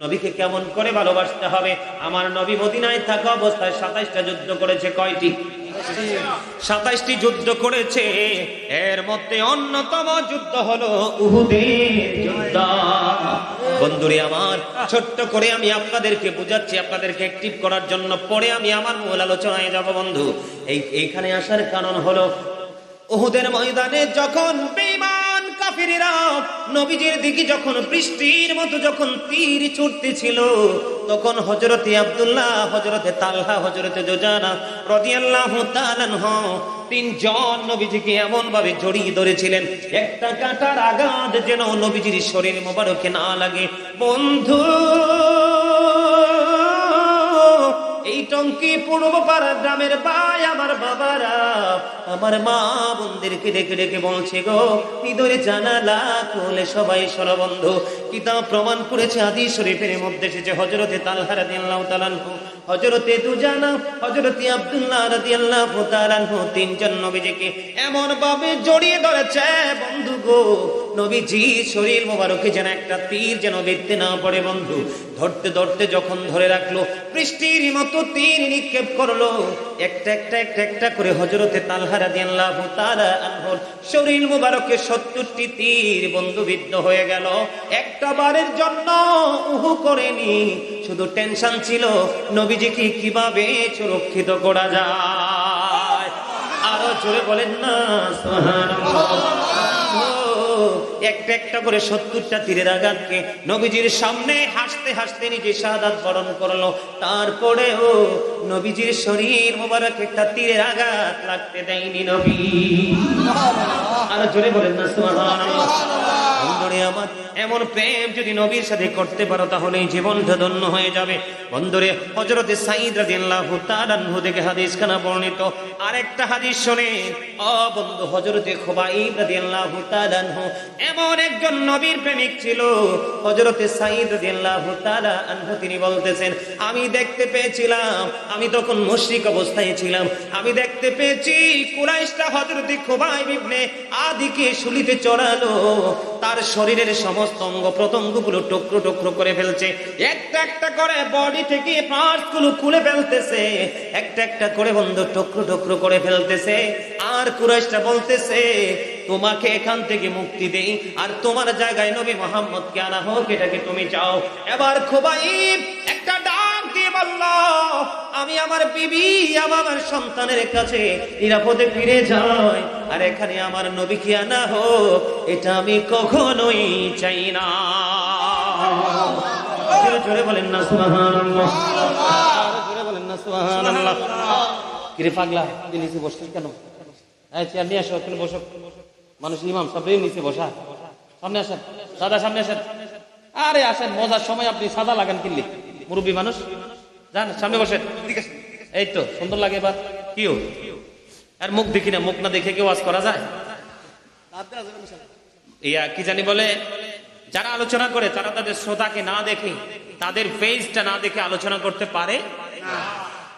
নবীকে কেমন করে ভালোবাসতে হবে? আমার নবী মদিনায় থাকা অবস্থায় সাতাইশটা যুদ্ধ করেছে কয়টি? সাতাইশটি যুদ্ধ করেছে। এর মধ্যে অন্যতম যুদ্ধ হলো বন্ধুরে আমার, ছোট্ট করে আমি আপনাদেরকে বুঝাচ্ছি, আপনাদেরকে অ্যাক্টিভ করার জন্য পরে আমি আমার মূল আলোচনায় যাব বন্ধু। এই, এইখানে আসার কারণ হলো উহুদের ময়দানে যখন বেঈমান নবীজির দিকে যখন, বৃষ্টির মতো যখন তীর ছুটতেছিল, তখন হজরতে আব্দুল্লাহ হজরতে তাল্লা হজরতে জোজানা রাদিয়াল্লাহু তিনজন নবীজিকে এমন ভাবে জড়িয়ে ধরেছিলেন, একটা কাঁটার আঘাত যেন নবীজির শরীর মোবারকে না লাগে। বন্ধু! এই টঙ্কি পূর্ব পাড়া গ্রামের ভাই, আমার বাবারা। আমার মা বোনদেরকে ডেকে ডেকে বলছে, গো, ইদরে জানালা কোলে সবাই সরবন্ধ কিতাব প্রমাণ করেছে আদি শরীফের মধ্যে এসেছে হজরতে তালহা রাদিয়াল্লাহু তাআলাহু হজরতে দুজানা হজরতে আব্দুল্লাহ রাদিয়াল্লাহু তাআলাহু তিনজন নবীজিকে এমন ভাবে জড়িয়ে ধরেছে, বন্ধু গো নবীজি শরীর মোবারকে যেন একটা তীর যেন দেখতে না পড়ে, বন্ধু। ধরতে ধরতে যখন ধরে রাখল, বৃষ্টির মতো তীর নিক্ষেপ করল। একটা একটা একটা একটা করে হজরতে তালহা রাদিয়াল্লাহু তাআলা আনহুর শরীর মোবারকে সত্তরটি তীর বন্ধু বিদ্ধ হয়ে গেল। একটা বারের জন্য উহু করেনি। শুধু টেনশন ছিল, নবীজিকে কীভাবে সুরক্ষিত করা যায়? আরও জোরে বলেন না একটা একটা করে সত্তরটা তীরের আঘাতকে নবীজির সামনে হাসতে হাসতে নিজে শাহাদাত বরণ করল। তারপরেও নবীজির শরীর মোবারক একটা তীরের আঘাত লাগতে দেয়নি নবী। আর জোরে বলেন না সুবহানাল্লাহ। আমার এমন প্রেম যদি নবীর সাথে করতে পারো, তাহলে জীবনটা ধন্য হয়ে যাবে। বন্ধুরে হজরতে সাইদ রাদিয়াল্লাহু তাআলা আনহু থেকে হাদিস খানা বর্ণিত। আরেকটা হাদিস শোনেন ও বন্ধু হজরতে খুবাইব রাদিয়াল্লাহু তাআলা আনহু এমন একজন নবীর প্রেমিক ছিল। হজরতে সাইদ রাদিয়াল্লাহু তাআলা আনহু তিনি বলতেছেন, আমি দেখতে পেয়েছিলাম, আমি তখন মুশরিক অবস্থায় ছিলাম। আমি দেখতে পেয়েছি কুরাইশটা হজরতে খুবাইব ইবনে আদিকে শুলিতে চড়ালো। তার শরীরের সমস্ত অঙ্গ প্রত্যঙ্গগুলো টুকরো টুকরো করে ফেলছে। একটা একটা করে বডি থেকে পার্টসগুলো খুলে ফেলতেছে। একটা একটা করে বন্ধু টুকরো টুকরো করে ফেলতেছে। আর কুরাইশটা বলতেছে, তোমাকে এখান থেকে মুক্তি দেই। আর তোমার জায়গায় নবী মোহাম্মদকে আনা হোক, এটাকে তুমি চাও। এবার খুবাইব একটা ডাক আমি আমার বিবি, আমার সন্তানের কাছে নিরাপদে ফিরে যাই। আর এখানে আমার আনা হোক, এটা আমি কখনোই চাই না। জোরে বলেন না নিচে মানুষ, ইমাম সব নিচে বসা। সামনে আসেন দাদা সামনে আসেন। আরে আসেন, মজার সময় আপনি সাদা লাগান কিনলি। মুরব্বী মানুষ। যান সামনে বসেন। এই তো সুন্দর লাগে এবার। কিও আর মুখ দেখি না মুখ না দেখে কেউ ওয়াজ করা যায়? ইয়া কি জানি বলে যারা আলোচনা করে তারা তাদের শ্রোতাকে না দেখে তাদের ফেসটা না দেখে আলোচনা করতে পারে?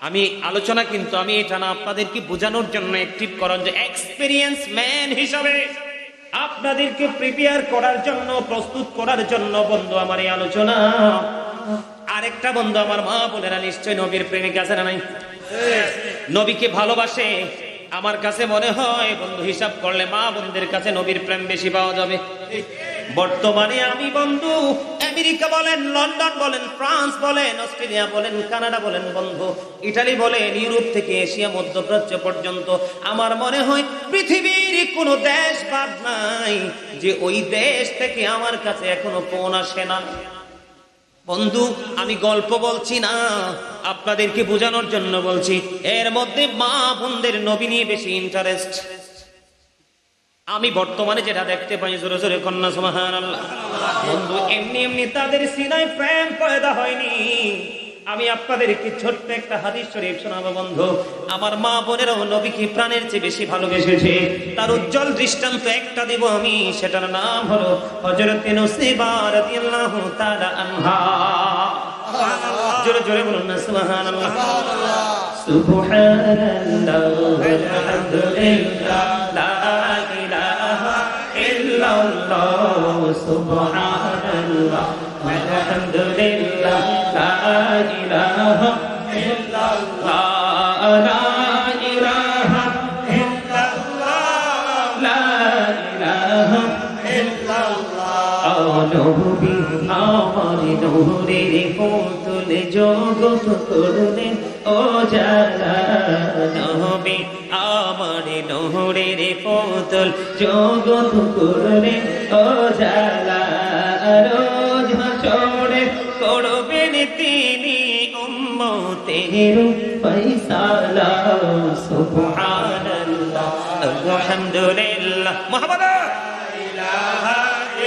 আমি আলোচনা কিন্তু আমি এটা না আপনাদেরকে বোঝানোর জন্য অ্যাক্টিভ করার যে এক্সপিরিয়েন্স ম্যান হিসাবে আপনাদেরকে প্রিপেয়ার করার জন্য প্রস্তুত করার জন্য বন্ধু আমার এই আলোচনা। আরেকটা বন্ধু আমার মা বোনেরা নিশ্চয় নবীর প্রেমিক আছে না নাই? নবীকে ভালোবাসে, আমার কাছে মনে হয় বন্ধু হিসাব করলে মা বোনদের কাছে নবীর প্রেম বেশি পাওয়া যাবে। বর্তমানে আমি বন্ধু, আমেরিকা বলেন, লন্ডন বলেন, ফ্রান্স বলেন, অস্ট্রেলিয়া বলেন, কানাডা বলেন, বন্ধু, ইটালি বলেন, ইউরোপ থেকে এশিয়া, মধ্যপ্রাচ্য পর্যন্ত আমার মনে হয় পৃথিবীর কোনো দেশ বাদ নাই যে ওই দেশ থেকে আমার কাছে এখনও ফোন আসে না। বন্ধু, আমি গল্প বলছি না, আপনাদেরকে বোঝানোর জন্য বলছি। এর মধ্যে মা বোনদের নবী নিয়ে বেশি ইন্টারেস্ট আমি বর্তমানে যেটা দেখতে পাই, জোরে জোরে কন্যা সুমাহান বন্ধু, এমনি এমনি তাদের সিনায় প্রেম পয়দা হয়নি। আমি আপনাদেরকে ছোট্ট একটা হাদিস শরীফ শোনাবো বন্ধু। আমার মা বোনেরাও নবীকে প্রাণের চেয়ে বেশি ভালোবেসেছে। তার উজ্জ্বল দৃষ্টান্ত একটা দিব আমি সেটার নাম হলো হযরতে নসিবা রাদিয়াল্লাহু তাআলা আনহা। জোরে জোরে বলুন না সুবহানাল্লাহ। সুবহানাল্লাহ আলহামদুলিল্লাহ লা ইলাহা ইল্লাল্লাহ সুবহানাল্লাহ আলহামদুলিল্লাহ। লা ইলাহা ইল্লাল্লাহ, লা ইলাহা ইল্লাল্লাহ, লা ইলাহা নবী আমার নূরের পুতুল জগৎ করলেন ও জালা নবী আমার করলেন ও জালা রোজ হাসরে করবেন তিনি উম্মতের ফয়সালা সুবহানাল্লাহ। আলহামদুলিল্লাহ। মুহাম্মদ! ইলাহা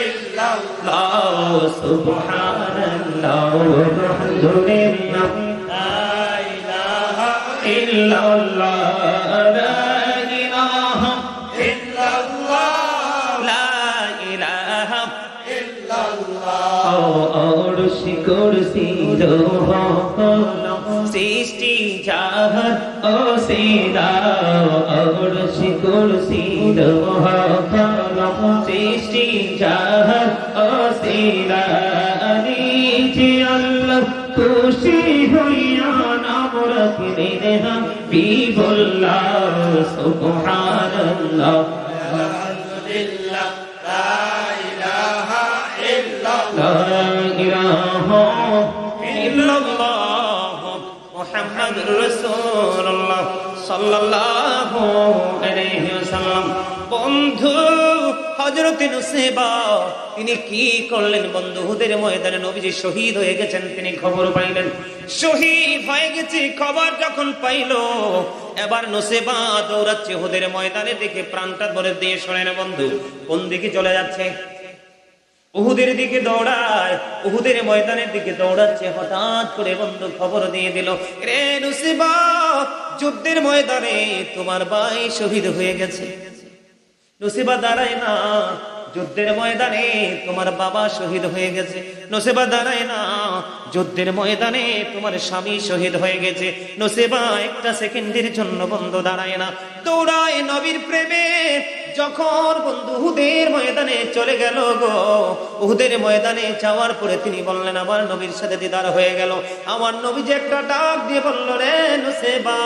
ইল্লাল্লাহ। সুবহানাল্লাহ আলহামদুলিল্লাহ। লা ইলাহা ইল্লাল্লাহ। oh, oh. কুরসি রোহ সৃষ্টি জাহান ও সিদা অরশি কুরসি রোহ সৃষ্টি জাহান ও সিদা নিচে খুশি হইয়া নাম রাখলেন হাবিবুল্লাহ, সুবহানাল্লাহ। বন্ধু হজরত তিনি কি করলেন? বন্ধুদের ময়দানে নবীজি শহীদ হয়ে গেছেন, তিনি খবর পাইলেন। শহীদ হয়ে গেছে, খবর যখন পাইল, এবার নসেবা দৌড়াচ্ছে হুদের ময়দানে দেখে প্রাণটা ধরে দিয়ে শোনেন, বন্ধু, কোন দিকে চলে যাচ্ছে? উহুদের দিকে দৌড়ায়, উহুদের ময়দানের দিকে দৌড়াচ্ছে, হঠাৎ করে বন্ধু খবর দিয়ে দিল, রে নুসিবা, যুদ্ধের ময়দানে তোমার ভাই শহীদ হয়ে গেছে। নুসিবা দাঁড়ায় না, যুদ্ধের ময়দানে তোমার বাবা শহীদ হয়ে গেছে। নসেবা দাঁড়ায় না, যুদ্ধের ময়দানে তোমার স্বামী শহীদ হয়ে গেছে। নসেবা একটা সেকেন্ডের জন্য বন্ধ দাঁড়ায় না। দৌড়ায় নবীর প্রেমে যখন বন্ধু হুদের ময়দানে চলে গেল গো, উহুদের ময়দানে যাওয়ার পরে তিনি বললেন, আমার নবীর সাথে দিদার হয়ে গেল। আমার নবী যে একটা ডাক দিয়ে বলল, রে নসেবা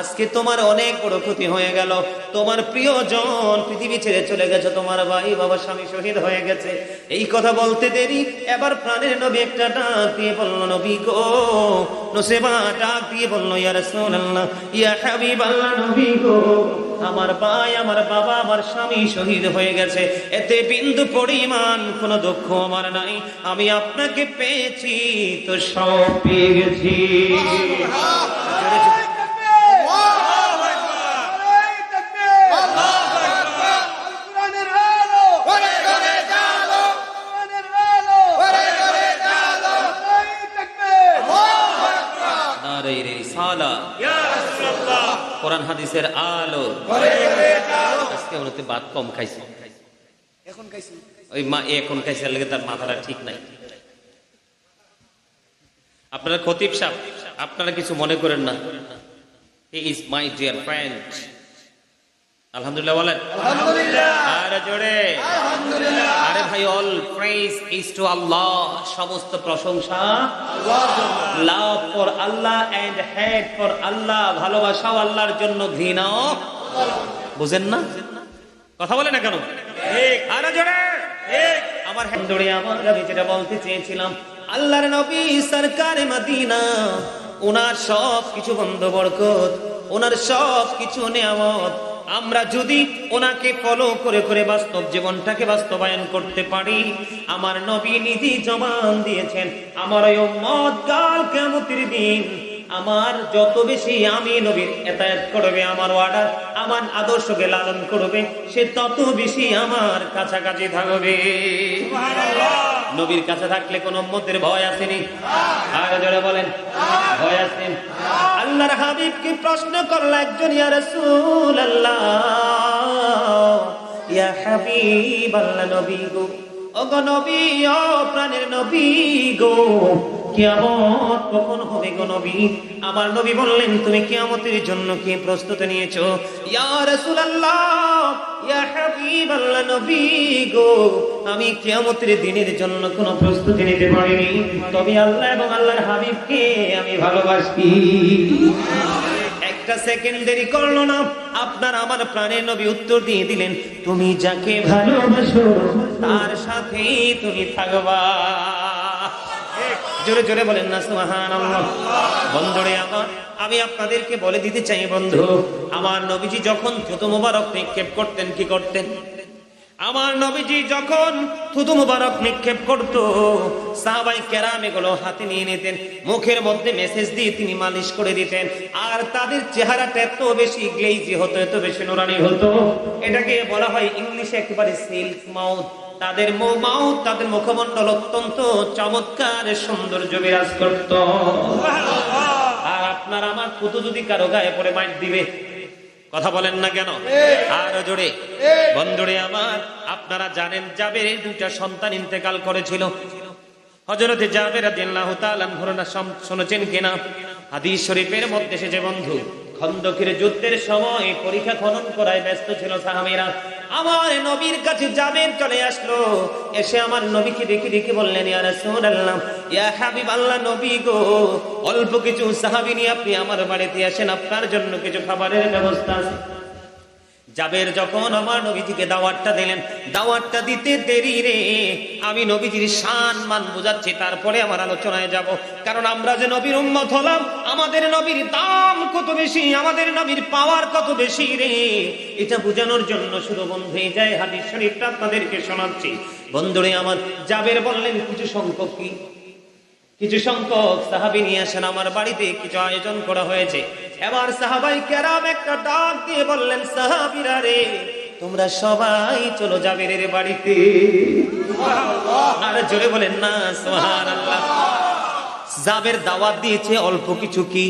আজকে তোমার অনেক বড় ক্ষতি হয়ে গেল। তোমার প্রিয়জন পৃথিবী ছেড়ে চলে গেছে তোমার ভাই বাবা স্বামী শহীদ হয়ে গেছে। এই কথা বলতে দেরি এবার প্রাণের নবী একটা ডাক দিয়ে বলল নবী গো নসেবা ডাক দিয়ে বলল ইয়া রাসূলুল্লাহ ইয়া হাবিবাল্লাহ নবী গো আমার ভাই আমার বাবা আমার স্বামী শহীদ হয়ে গেছে। এতে বিন্দু পরিমাণ কোনো দুঃখ আমার নাই। আমি আপনাকে পেয়েছি তো সব পেয়ে গেছি কোরআন হাদিসের আলো। আজকে ওনাতে ভাত কম খাইছে। এখন খাইছি। ওই মা এখন খাইছে লাগে তার মাথাটা ঠিক নাই। আপনারা খতিব সাহেব আপনারা কিছু মনে করেন না। He is my dear friend আলহামদুলিল্লাহ বলেন। আলহামদুলিল্লাহ। আরে জোরে। আলহামদুলিল্লাহ। আরে ভাই all praise is to Allah সমস্ত প্রশংসা। Love for Allah and hate for Allah ভালোবাসাও আল্লাহর জন্য ঘৃণাও বুঝেন না? কথা বলে না কেন? আরে জোরে। আমার হ্যান্ডরে আমার আমি যেটা বলতে চেয়েছিলাম আল্লাহর নবী সরকারে মদিনা ওনার সব কিছু বন্ধ বরকত ওনার সব কিছু নেয়ামত আমরা যদি ওনাকে ফলো করে করে বাস্তব জীবনটাকে বাস্তবায়ন করতে পারি, আমার নবী নিধি জবান দিয়েছেন, আমার ওই উম্মত কাল কেমতির দিন আমার যত বেশি আমি নবীর এতায়াত করবে, আমার অর্ডার আমার আদর্শকে লালন করবে, সে তত বেশি আমার কাছাকাছি থাকবে। নবীর কাছে থাকলে কোন উম্মতের ভয় আসেনি? আর জোরে বলেন, ভয় আসেন। আল্লাহর হাবিব কি প্রশ্ন করল একজন, ইয়া ইয়া হাবিব আল্লাহ নবী গো। নবী গো। কখন হবে আমার নবী বললেন, তুমি কিয়ামতের জন্য কি প্রস্তুতি নিয়েছো? ইয়া ইয়া নবী গো, আমি কিয়ামতের দিনের জন্য কোনো প্রস্তুতি নিতে পারিনি। তবে আল্লাহ এবং আল্লাহর হাবিবকে আমি ভালোবাসি। একটা সেকেন্ড দেরি করল না। আপনার আমার প্রাণের নবী উত্তর দিয়ে দিলেন, তুমি যাকে ভালোবাসো, তার সাথেই তুমি থাকবা। জোরে জোরে বলেন না সুহান বন্ধরে আমার, আমি আপনাদেরকে বলে দিতে চাই, বন্ধু। আমার নবীজি যখন থুতু মোবারক নিক্ষেপ করতেন, কি করতেন? আমার নবীজি যখন থুতু মুবারক নিক্ষেপ করত, সাহাবাই কেরাম এগুলো হাতে নিয়ে নিতেন, মুখের মধ্যে মেসেজ দিয়ে তিনি মালিশ করে দিতেন। আর তাদের চেহারাটা এত বেশি গ্লেজি হতো, এত বেশি নোরানি হতো। এটাকে বলা হয় ইংলিশে একেবারে সিল্ক মাউথ তাদের মাউথ তাদের মুখমণ্ডল অত্যন্ত চমৎকার, সৌন্দর্য বিরাজ করত। আর আপনার আমার থুতু যদি কারও গায়ে পরে মাইট দিবে কথা বলেন না কেন? আর জোরে। বন্ধুরে আমার আপনারা জানেন যাবে দুইটা সন্তান ইন্তেকাল করেছিল। হজরতে যাবে রাদিয়াল্লাহু তাআলা ঘটনা শুনেছেন কিনা? হাদিস শরীফের মধ্যে এসেছে বন্ধু খন্দকের যুদ্ধের সময় পরীক্ষা খনন করায় ব্যস্ত ছিল সাহাবীরা। আমার নবীর কাছে যাবেন চলে আসলো। এসে আমার নবীকে দেখি দেখি বললেন, ইয়া রাসূলুল্লাহ, ইয়া হাবিবাল্লাহ নবী গো, অল্প কিছু সাহাবী নিয়ে আপনি আমার বাড়িতে আসেন, আপনার জন্য কিছু খাবারের ব্যবস্থা আছে। জাবের যখন আমার নবীজিকে দাওয়াতটা দিলেন, দাওয়াতটা দিতে দেরি রে। আমি নবীজির শান মান বুঝাচ্ছি, তারপরে আমার আলোচনায় যাব। কারণ আমরা যে নবীর উম্মত হলাম, আমাদের নবীর দাম কত বেশি, আমাদের নবীর পাওয়ার কত বেশি রে। এটা বোঝানোর জন্য শুধু বন্ধু, এই যায় হাদিস শরীফটা আপনাদেরকে শোনাচ্ছি। বন্ধুরে আমার, জাবের বললেন, কিছু সংখ্যক কি? কিছু সংখ্যক, সাহাবি নিয়ে আসেন, আমার বাড়িতে কিছু আয়োজন করা হয়েছে। এবার সাহাবাই কেরাম একটা ডাক দিয়ে বললেন, সাহাবিরা রে, তোমরা সবাই চলো জাবেরের বাড়িতে। আর জোরে বলেন, না সোহান আল্লাহ জাবের দাওয়াত দিয়েছে, অল্প কিছু কি?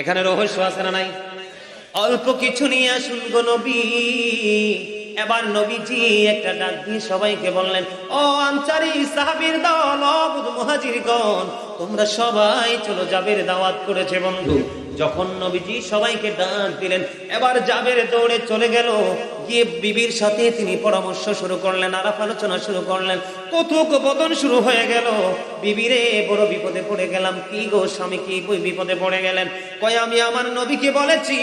এখানে রহস্য আছে না নাই? অল্প কিছু নিয়ে আসুন গো নবী। এবার নবীজি একটা ডাক দিয়ে সবাইকে বললেন, ও আনসারি সাহাবীর দল মুহাজিরগণ, তোমরা সবাই চলো জাবের দাওয়াত করেছে, বন্ধু। যখন নবীজি সবাইকে ডাক দিলেন এবার জাবের দৌড়ে চলে গেল। গিয়ে বিবির সাথে তিনি পরামর্শ শুরু করলেন, আলাপ আলোচনা শুরু করলেন। কথোপকথন শুরু হয়ে গেল। বিবিরে বড় বিপদে পড়ে গেলাম। কি গো স্বামী, কি বিপদে পড়ে গেলেন? কয়, আমি আমার নবীকে বলেছি,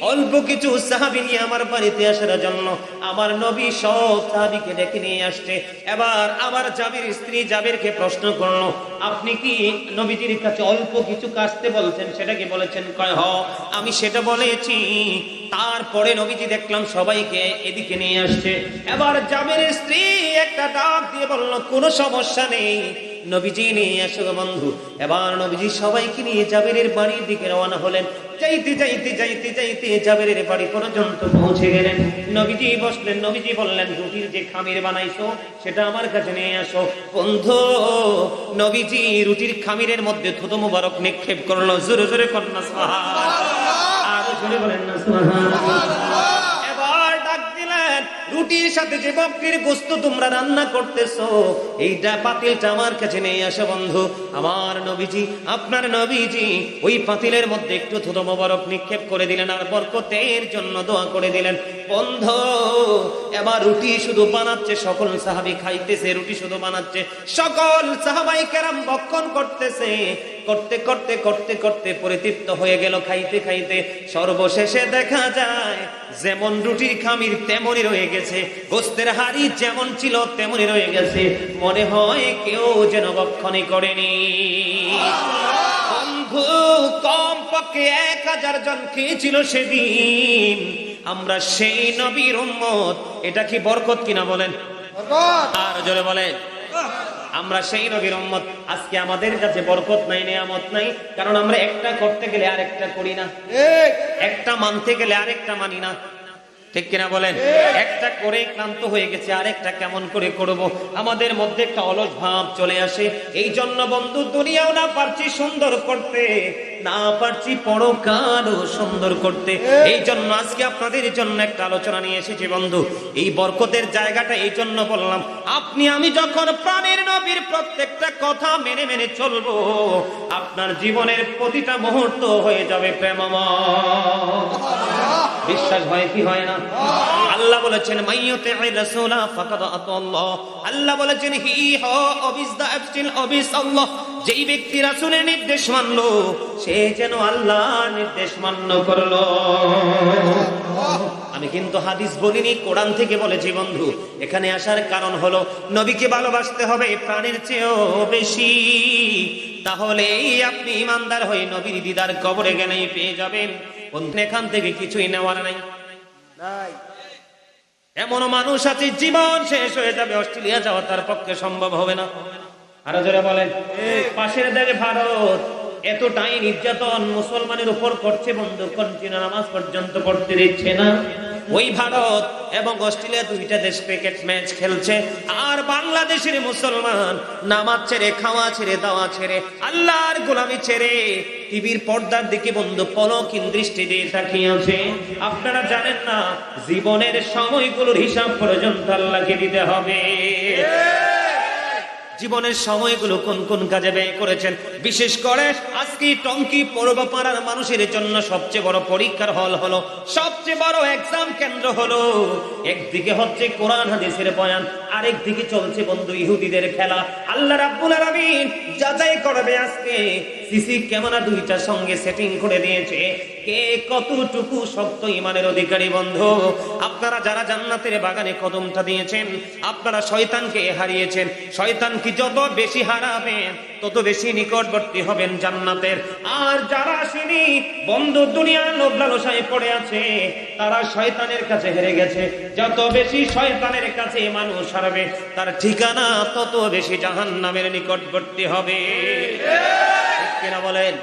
অল্প কিছু সাহাবি নিয়ে আমার বাড়িতে আসার জন্য। আমার নবী সব সাহাবিকে ডেকে নিয়ে আসছে। এবার আমার জাবির স্ত্রী জাবিরকে প্রশ্ন করল, আপনি কি নবীজির কাছে অল্প কিছু কাটতে বলছেন? সেটা কি বলেছেন? কয়, হ, আমি সেটা বলেছি। তারপরে নবীজি দেখলাম সবাইকে এদিকে নিয়ে আসছে। এবার জাবের স্ত্রী একটা ডাক দিয়ে বলল, কোনো সমস্যা নেই। নবীজি নিয়ে আসো বন্ধু। এবার নবীজি সবাইকে নিয়ে জাবেরের বাড়ির দিকে রওনা হলেন। যাইতে যাইতে যাইতে যাইতে জাবেরের বাড়ি পর্যন্ত পৌঁছে গেলেন। নবীজি বসলেন, নবীজি বললেন, রুটির যে খামির বানাইছো, সেটা আমার কাছে নিয়ে আসো। বন্ধু, নবীজি রুটির খামিরের মধ্যে থুতু মুবারক নিক্ষেপ করল। জোরে জোরে কন্যা সাহা রুটির সাথে যে গোস্ত তোমরা রান্না করতেছো, এইটা পাতিলটা আমার কাছে বন্ধু। আমার নবীজি, আপনার নবীজি ওই পাতিলের মধ্যে একটু থুতো মোবারক নিক্ষেপ করে দিলেন আর বরকতের জন্য দোয়া করে দিলেন। বন্ধ, এবার রুটি শুধু বানাচ্ছে, সকল সাহাবি খাইতেছে, রুটি শুধু বানাচ্ছে, সকল সাহাবাই কেরাম বক্ষণ করতেছে। করতে করতে করতে করতে পরিতৃপ্ত হয়ে গেল খাইতে খাইতে। সর্বশেষে দেখা যায় যেমন রুটির খামির তেমনই রয়ে গেছে। গোস্তের হাড়ি যেমন ছিল তেমনই রয়ে গেছে। মনে হয় কেউ যেন বক্ষণই করেনি। বন্ধু কম পক্ষে এক হাজার জন খেয়েছিল সেদিন? আমরা সেই নবীর উম্মত। এটা কি বরকত কিনা বলেন? আর জোরে বলেন। আমরা সেই নবীর উম্মত। আজকে আমাদের কাছে বরকত নাই নিয়ামত নাই। কারণ আমরা একটা করতে গেলে আরেকটা করি না। একটা মানতে গেলে আরেকটা মানি না। ঠিক কিনা বলেন? একটা করে ক্লান্ত হয়ে গেছে, আরেকটা কেমন করে করব? আমাদের মধ্যে একটা অলস ভাব চলে আসে। এই জন্য বন্ধু, দুনিয়াও না পারছি সুন্দর করতে, না পারছি পরকালও সুন্দর করতে। এই জন্য আজকে আপনাদের জন্য একটা আলোচনা নিয়ে এসেছি বন্ধু। এই বরকতের জায়গাটা এই জন্য বললাম, আপনি, আমি যখন প্রাণের নবীর প্রত্যেকটা কথা মেনে মেনে চলবো, আপনার জীবনের প্রতিটা মুহূর্ত হয়ে যাবে প্রেমময়। বিশ্বাস হয় কি হয় না? আল্লাহ বলেছেন মাইয়তে রাসূলা ফাকাদ আতাল্লাহ আল্লাহ। বলেছেন, হি হ, অবিস অ্যাবস্টিল অবিস আল্লাহ। যেই ব্যক্তি রাসূলের নির্দেশ মানলো, সে যেন আল্লাহর নির্দেশ মান্য করল। আমি কিন্তু হাদিস বলিনি, কোরআন থেকে বলেছি বন্ধু। এখানে আসার কারণ হলো, নবীকে ভালোবাসতে হবে প্রাণের চেয়েও বেশি। তাহলেই আপনি ইমানদার হয়ে নবীর দিদার কবরে গেলেই পেয়ে যাবেন। এখান থেকে কিছুই নেওয়ার নাই। এমন মানুষ আছে জীবন শেষ হয়ে যাবে অস্ট্রেলিয়া যাওয়া তার পক্ষে সম্ভব হবে না। আরও যারা বলেন পাশের দেশে ভারত এতটাই নির্যাতন মুসলমানের উপর করছে বন্ধু কন্টিনিউ নামাজ পর্যন্ত পড়তে দিচ্ছে না। ওই ভারত এবং অস্ট্রেলিয়া দুইটা দেশ ক্রিকেট ম্যাচ খেলছে। আর বাংলাদেশের মুসলমান নামাজ ছেড়ে, খাওয়া ছেড়ে, দাওয়া ছেড়ে, আল্লাহর গোলামি ছেড়ে টিভির পর্দার দিকে বন্ধু পলকিন দৃষ্টি দিয়ে তাকিয়ে আছে। আপনারা জানেন না, জীবনের সময়গুলোর হিসাব পর্যন্ত আল্লাহকে দিতে হবে। জীবনের সময়গুলো কোন কোন কাজে ব্যয় করেছেন? বিশেষ করে আজকে টঙ্কি পূর্বপাড়ার মানুষের জন্য সবচেয়ে বড় পরীক্ষার হল হলো, সবচেয়ে বড় এক্সাম কেন্দ্র হলো, একদিকে হচ্ছে কোরআন, হাদিসের বয়ান আরেক দিকে চলছে বন্ধু ইহুদিদের খেলা। আল্লাহ রাব্বুল আলামিন যাচাই করবে আজকে সিসি ক্যামেরা দুইটা সঙ্গে সেটিং করে দিয়েছে। কে কতটুকু শক্ত ইমানের অধিকারী বন্ধু? আপনারা যারা জান্নাতের বাগানে কদমটা দিয়েছেন, আপনারা শয়তানকে হারিয়েছেন, শয়তান কি যত বেশি হারাবেন, তত বেশি নিকটবর্তী হবেন জান্নাতের। আর যারা আসেনি, বন্ধু দুনিয়া লোভ লালসায় পড়ে আছে, তারা শয়তানের কাছে হেরে গেছে। যত বেশি শয়তানের কাছে মানুষ হারাবে, তার ঠিকানা তত বেশি জাহান্নামের নিকটবর্তী হবে। কিনা বলেন?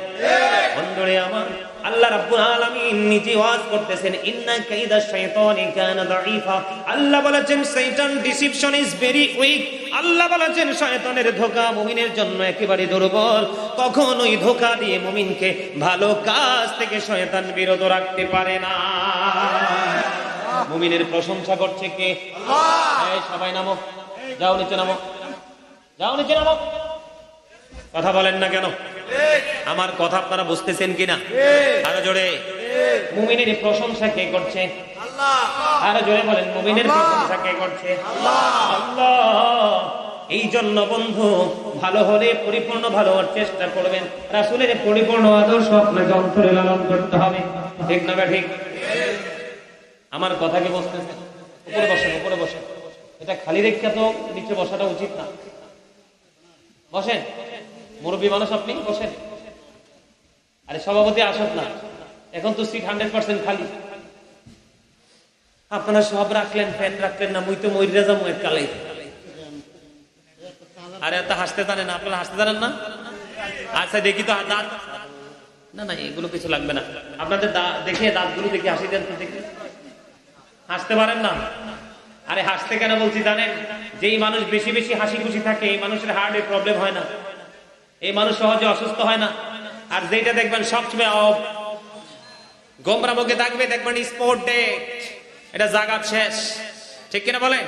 বন্ধুরে আমার আল্লাহ রাব্বুল আলামিন নিজে ওয়াজ করতেছেন ইন্না কাইদা শাইতানি কানা দাঈফা। আল্লাহ বলেছেন শয়তান ডিসিপশন ইজ ভেরি উইক। আল্লাহ বলেছেন শয়তানের ধোঁকা মুমিনের জন্য একেবারে দুর্বল। কখনোই ধোঁকা দিয়ে মুমিনকে ভালো কাজ থেকে শয়তান বিরত রাখতে পারে না। মুমিনের প্রশংসা করছে কে? এই সবাই নামো। যাও নিচে নামো। যাও নিচে নামো। কথা বলেন না কেন? আমার কথা আপনারা বুঝতেছেন কিনা? আরও জোরে। মুমিনের প্রশংসা কে করছে? আরও জোরে বলেন মুমিনের প্রশংসা কে করছে? আল্লাহ। এই জন্য বন্ধু ভালো হলে পরিপূর্ণ ভালো হওয়ার চেষ্টা করবেন। রাসুলের পরিপূর্ণ আদর্শ আপনাকে অন্তরে লালন করতে হবে। ঠিক না ঠিক আমার কথা কি বলতেছেন উপরে বসেন উপরে বসেন। এটা খালি রেখা তো নিচে বসাটা উচিত না। বসেন। মুরব্বী মানুষ আপনি? বসেন। আরে সভাপতি আসত না। এখন তো সিট হান্ড্রেড পার্সেন্ট খালি। আপনারা সব রাখলেন ফ্যান রাখলেন না, মুই তো মইরা যাব এক কালে। আরে এত হাসতে জানেন আপনারা হাসতে জানেন না? আচ্ছা দেখি তো দাঁত। না না, এগুলো কিছু লাগবে না। আপনাদের দেখে দাঁতগুলো দেখে হাসি দেন তো দেখি। হাসতে পারেন না? আরে হাসতে কেন বলছি জানেন? যেই মানুষ বেশি বেশি হাসি খুশি থাকে, এই মানুষের হার্টের প্রবলেম হয় না। এই মানুষ সহজে অসুস্থ হয় না। আর যেটা দেখবেন সবসময় অফ গোমরা মুখে থাকবে, দেখবেন স্পোর্ট ডে এটা জাগাত শেষ। ঠিক কিনা বলেন?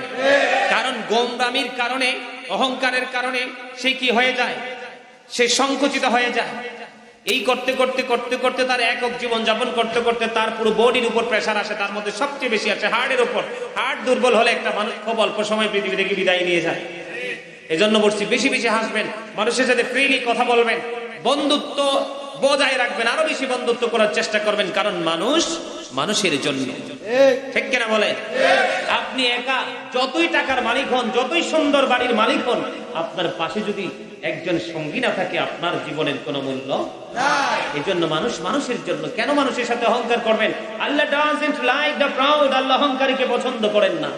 কারণ গোমরামির কারণে, অহংকারের কারণে সে কি হয়ে যায়? সে সংকুচিত হয়ে যায়। এই করতে করতে করতে করতে তার একক জীবন যাপন করতে করতে তার পুরো বডির উপর প্রেশার আসে, তার মধ্যে সবচেয়ে বেশি আছে হার্টের উপর। হার্ট দুর্বল হলে একটা মানুষ খুব অল্প সময় পৃথিবী থেকে বিদায় নিয়ে যায়। এজন্য বলছি বেশি বেশি হাসবেন মানুষের সাথে ফ্রিলি কথা বলবেন বন্ধুত্ব বজায় রাখবেন আরও বেশি বন্ধুত্ব করার চেষ্টা করবেন কারণ মানুষ মানুষের জন্য। ঠিক। কিনা বলে? আপনি একা যতই টাকার মালিক হন যতই সুন্দর বাড়ির মালিক হন আপনার পাশে যদি একজন সঙ্গী না থাকে আপনার জীবনের কোনো মূল্য এই জন্য মানুষ মানুষের জন্য। কেন মানুষের সাথে অহংকার করবেন? Allah doesn't like the proud আল্লাহ অহংকারীকে পছন্দ করেন না।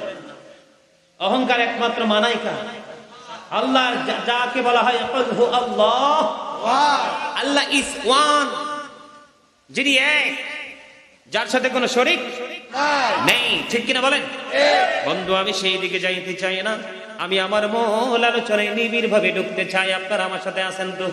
অহংকার একমাত্র মানাইকা আল্লাহর যাকে বলা হয় আল্লাহ আল্লাহ ইস ওয়ান। যিনি এক, যার সাথে কোনো শরিক নেই। ঠিক কিনা বলেন? বন্ধু, আমি সেই দিকে যাইতে চাই না। আমি আমার মহল আলোচনায় নিবিড় ভাবে ঢুকতে চাই। আপনারা আমার সাথে আসেন তো?